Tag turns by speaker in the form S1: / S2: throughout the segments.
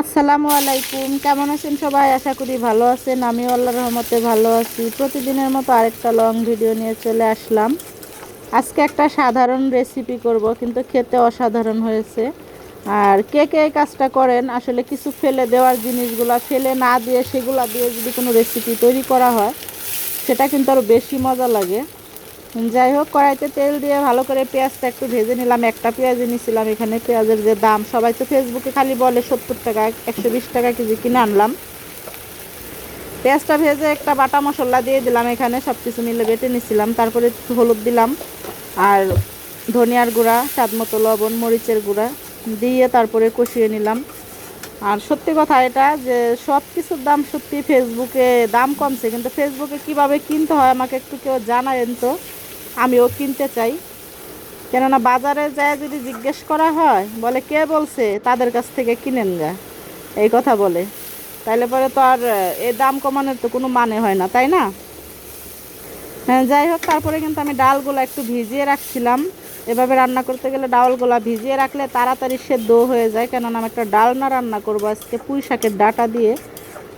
S1: আসসালামু আলাইকুম। কেমন আছেন সবাই? আশা করি ভালো আছেন। আমিও আল্লাহর রহমতে ভালো আছি। প্রতিদিনের মতো আরেকটা লং ভিডিও নিয়ে চলে আসলাম। আজকে একটা সাধারণ রেসিপি করব, কিন্তু খেতে অসাধারণ হয়েছে। আর কে কে কাজটা করেন? আসলে কিছু ফেলে দেওয়ার জিনিসগুলো ফেলে না দিয়ে, সেগুলো দিয়ে যদি কোনো রেসিপি তৈরি করা হয়, সেটা কিন্তু আরও বেশি মজা লাগে। যাই হোক, কড়াইতে তেল দিয়ে ভালো করে পেঁয়াজটা একটু ভেজে নিলাম। একটা পেঁয়াজে নিয়েছিলাম এখানে। পেঁয়াজের যে দাম, সবাই তো ফেসবুকে খালি বলে সত্তর টাকা, একশো বিশ টাকা কেজি কিনে আনলাম। পেঁয়াজটা ভেজে একটা বাটা মশলা দিয়ে দিলাম এখানে সব কিছু মিলে বেটে নিছিলাম। তারপরে একটু হলুদ দিলাম। আর ধনিয়ার গুঁড়া, স্বাদ মতো লবণ, মরিচের গুঁড়া দিয়ে তারপরে কষিয়ে নিলাম। আর সত্যি কথা এটা যে সব কিছুর দাম সত্যি ফেসবুকে দাম কমছে, কিন্তু ফেসবুকে কীভাবে কিনতে হয় আমাকে একটু কেউ জানায়েন তো। আমিও কিনতে চাই। কেননা বাজারে যায় যদি জিজ্ঞেস করা হয়, বলে, কে বলছে? তাদের কাছ থেকে কিনেন গা এই কথা বলে। তাইলে পরে তো আর এই দাম কমানোর তো কোনো মানে হয় না, তাই না? হ্যাঁ যাই হোক, তারপরে কিন্তু আমি ডালগুলো একটু ভিজিয়ে রাখছিলাম। এভাবে রান্না করতে গেলে ডালগুলা ভিজিয়ে রাখলে তাড়াতাড়ি সেদ্ধ হয়ে যায়। কেননা আমি একটা ডালনা রান্না করব, আজকে পুঁই শাকের ডাটা দিয়ে।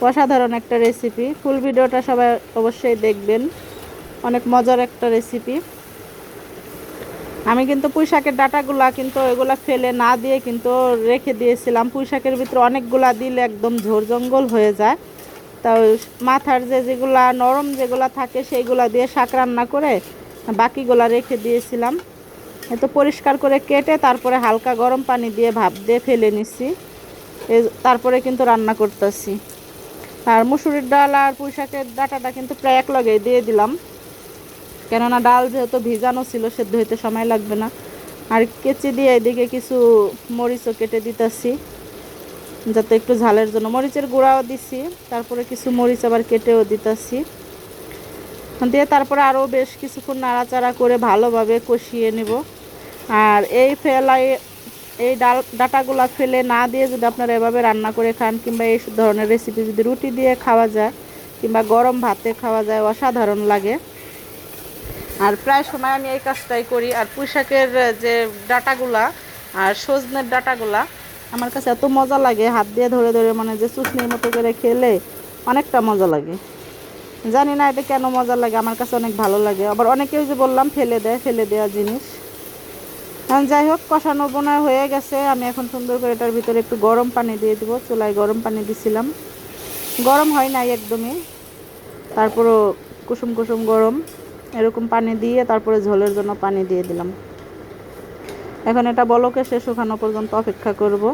S1: অসাধারণ একটা রেসিপি ফুল ভিডিওটা সবাই অবশ্যই দেখবেন। অনেক মজার একটা রেসিপি আমি কিন্তু পুঁই শাকের ডাটাগুলা কিন্তু এগুলা ফেলে না দিয়ে কিন্তু রেখে দিয়েছিলাম। পুঁই শাকের ভিতরে অনেকগুলা দিলে একদম ঝোর জঙ্গল হয়ে যায়। তা মাথার যে যেগুলা নরম যেগুলা থাকে সেইগুলা দিয়ে শাক রান্না করে বাকিগুলা রেখে দিয়েছিলাম। তো পরিষ্কার করে কেটে তারপরে হালকা গরম পানি দিয়ে ভাপ দিয়ে ফেলে নিচ্ছি তারপরে কিন্তু রান্না করতেছি। আর মুসুরির ডাল আর পুঁই শাকের ডাটাটা কিন্তু প্রায় এক লগে দিয়ে দিলাম। কেননা ডাল যেহেতু ভিজানো ছিল, সেদ্ধ হইতে সময় লাগবে না। আর কেচি দিয়ে এদিকে কিছু মরিচও কেটে দিতেছি, যাতে একটু ঝালের জন্য। মরিচের গুঁড়াও দিছি, তারপরে কিছু মরিচ আবার কেটেও দিতেছি। দিয়ে তারপরে আরও বেশ কিছুক্ষণ নাড়াচাড়া করে ভালোভাবে কষিয়ে নেব। আর এই ফেলাই, এই ডাল, ডাটাগুলা ফেলে না দিয়ে যদি আপনারা এভাবে রান্না করে খান, কিংবা এই ধরনের রেসিপি যদি রুটি দিয়ে খাওয়া যায়, কিংবা গরম ভাতে খাওয়া যায়, অসাধারণ লাগে। আর প্রায় সময় আমি এই কাজটাই করি। আর পুঁইশাকের যে ডাটাগুলা আর সজনের ডাটাগুলা, আমার কাছে এত মজা লাগে, হাত দিয়ে ধরে ধরে মানে যে চুষনির মতো করে খেলে অনেকটা মজা লাগে। জানি না এটা কেন মজা লাগে, আমার কাছে অনেক ভালো লাগে। আবার অনেকেই যে বললাম, ফেলে দেয়, ফেলে দেওয়া জিনিস। যাই হোক, কষানো বোনা হয়ে গেছে। আমি এখন সুন্দর করে এটার ভিতরে একটু গরম পানি দিয়ে দিব, চুলায় গরম পানি দিছিলাম। গরম হয় নাই একদমই। তারপরও কুসুম কুসুম গরম। এরকম পানি দিয়ে তারপরে ঝোলের জন্য পানি দিয়ে দিলাম। এখন এটা বলকে শেষ ওখানো পর্যন্ত অপেক্ষা করব।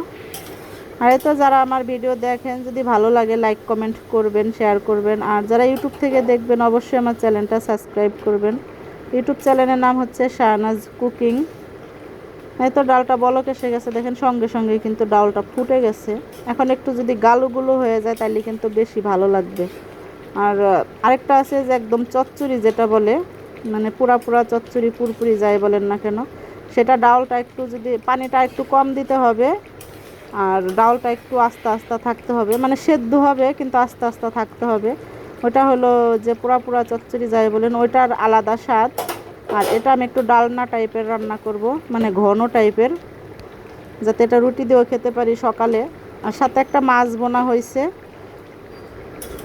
S1: আর তো যারা আমার ভিডিও দেখেন, যদি ভালো লাগে লাইক, কমেন্ট করবেন, শেয়ার করবেন। আর যারা ইউটিউব থেকে দেখবেন, অবশ্যই আমার চ্যানেলটা সাবস্ক্রাইব করবেন। ইউটিউব চ্যানেলের নাম হচ্ছে শাহনাজ কুকিং। এই তো ডালটা বলক এসে গেছে। দেখেন সঙ্গে সঙ্গে কিন্তু ডালটা ফুটে গেছে। এখন একটু যদি গালুগুলো হয়ে যায় তাহলে কিন্তু বেশি ভালো লাগবে। আর আরেকটা আছে যে একদম চচ্চড়ি যেটা বলে মানে পুরা পুরা চচ্চড়ি পুরপুরি যায় বলেন না কেন, সেটা ডাউলটা একটু যদি, পানিটা একটু কম দিতে হবে, আর ডাউলটা একটু আস্তে আস্তে থাকতে হবে মানে সেদ্ধ হবে কিন্তু আস্তে আস্তে থাকতে হবে। ওটা হলো যে পুরা পুরা চচ্চড়ি যায় বলেন, ওইটার আলাদা স্বাদ। আর এটা আমি একটু ডালনা টাইপের রান্না করব মানে ঘন টাইপের, যাতে এটা রুটি দিয়েও খেতে পারি সকালে। আর সাথে একটা মাছ বোনা হয়েছে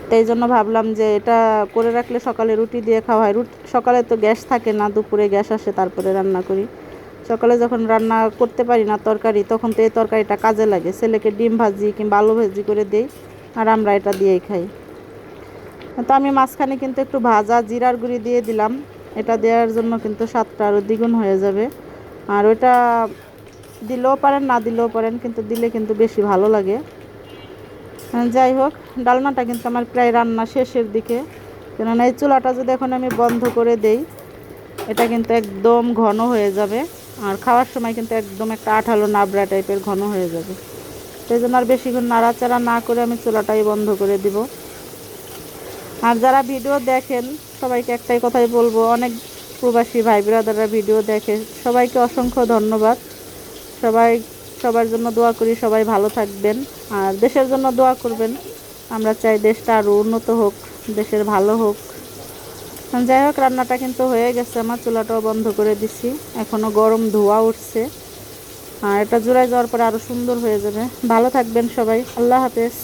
S1: তাই জন্য ভাবলাম যে এটা করে রাখলে সকালে রুটি দিয়ে খাওয়া হয়। রুটি সকালে তো গ্যাস থাকে না, দুপুরে গ্যাস আসে, তারপরে রান্না করি। সকালে যখন রান্না করতে পারি না তরকারি, তখন তো এই তরকারিটা কাজে লাগে। ছেলেকে ডিম ভাজি কিংবা আলু ভাজি করে দেই আর আমরা এটা দিয়েই খাই। তো আমি মাঝখানে কিন্তু একটু ভাজা জিরার গুঁড়ি দিয়ে দিলাম। এটা দেওয়ার জন্য কিন্তু স্বাদটা আরও দ্বিগুণ হয়ে যাবে। আর ওটা দিলেও পারেন, না দিলেও পারেন, কিন্তু দিলে কিন্তু বেশি ভালো লাগে। যাই হোক ডালনাটা কিন্তু আমার প্রায় রান্না শেষের দিকে। কেননা এই চুলাটা যদি এখন আমি বন্ধ করে দেই, এটা কিন্তু একদম ঘন হয়ে যাবে। আর খাওয়ার সময় কিন্তু একদম একটা আঠালো নাবড়া টাইপের ঘন হয়ে যাবে। সেই জন্য আর বেশিক্ষণ নাড়াচাড়া না করে আমি চুলাটাই বন্ধ করে দিব। আর যারা ভিডিও দেখেন, সবাইকে একটাই কথাই বলব, অনেক প্রবাসী ভাই ব্রাদাররা ভিডিও দেখে, সবাইকে অসংখ্য ধন্যবাদ। সবাই সবার জন্য দোয়া করি, সবাই ভালো থাকবেন। আর দেশের জন্য দোয়া করবেন। আমরা চাই দেশটা আরও উন্নত হোক, দেশের ভালো হোক। যাই হোক, রান্নাটা কিন্তু হয়ে গেছে। আমার চুলাটাও বন্ধ করে দিছি। এখনও গরম ধোয়া উঠছে। আর এটা জোড়ায় যাওয়ার পরে আরও সুন্দর হয়ে যাবে। ভালো থাকবেন সবাই। আল্লাহ হাফেজ।